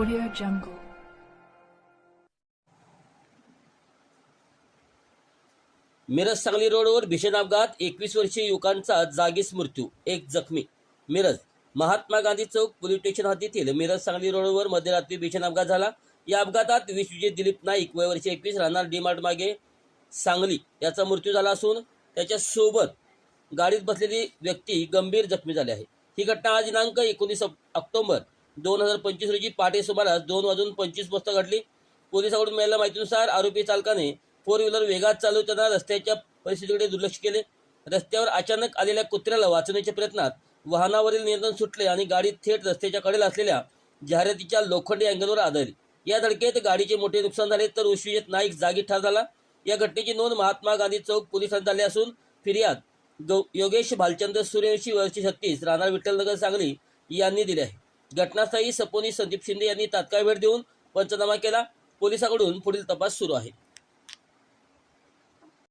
Audio Jungle. Miraj Sangli रोडवर भीषण अपघात. एकवीस वर्षीय युवकांचा जागीच मृत्यू एक जखमी. मिरज महात्मा गांधी चौक पोलीस स्टेशन हद्दीतील मिरज सांगली रोडवर मध्यरात्री भीषण अपघात झाला. या अपघातात वीस दिलीप नाईक वय वर्षी एकवीस राहणार डीमार्ट मागे सांगली. याचा मृत्यू झाला असून त्याच्या सोबत गाडीत बसलेली व्यक्ती गंभीर जखमी झाली आहे. ही घटना आज दिनांक एकोणीस ऑक्टोबर दोन हजार पंचवीस रोजी पहाटे सुमारास दोन वाजून पंचवीस वाजता घडली पोलिसांकडून मिळालेल्या माहितीनुसार आरोपी चालकाने फोर व्हीलर वेगात चालवताना रस्त्याच्या परिस्थितीकडे दुर्लक्ष केले. रस्त्यावर अचानक आलेल्या कुत्र्याला वाचवण्याच्या प्रयत्नात वाहनावरील नियंत्रण सुटले आणि गाडी थेट रस्त्याच्या कडेला असलेल्या जाहिरातीच्या लोखंडी अँगलवर आदळली. या धडकेत गाडीचे मोठे नुकसान झाले तर विश्वजित नाईक जागी ठार झाला. या घटनेची नोंद महात्मा गांधी चौक पोलिसांत झाली असून फिर्याद योगेश भालचंद्र सूर्यवंशी वर्षी छत्तीस राहणार विठ्ठलनगर सांगली यांनी दिली आहे. घटनास्थळी सपोनी संदीप शिंदे यांनी तात्काळ भेट देऊन पंचनामा केला. पोलिसांकडून पुढील तपास सुरू आहे.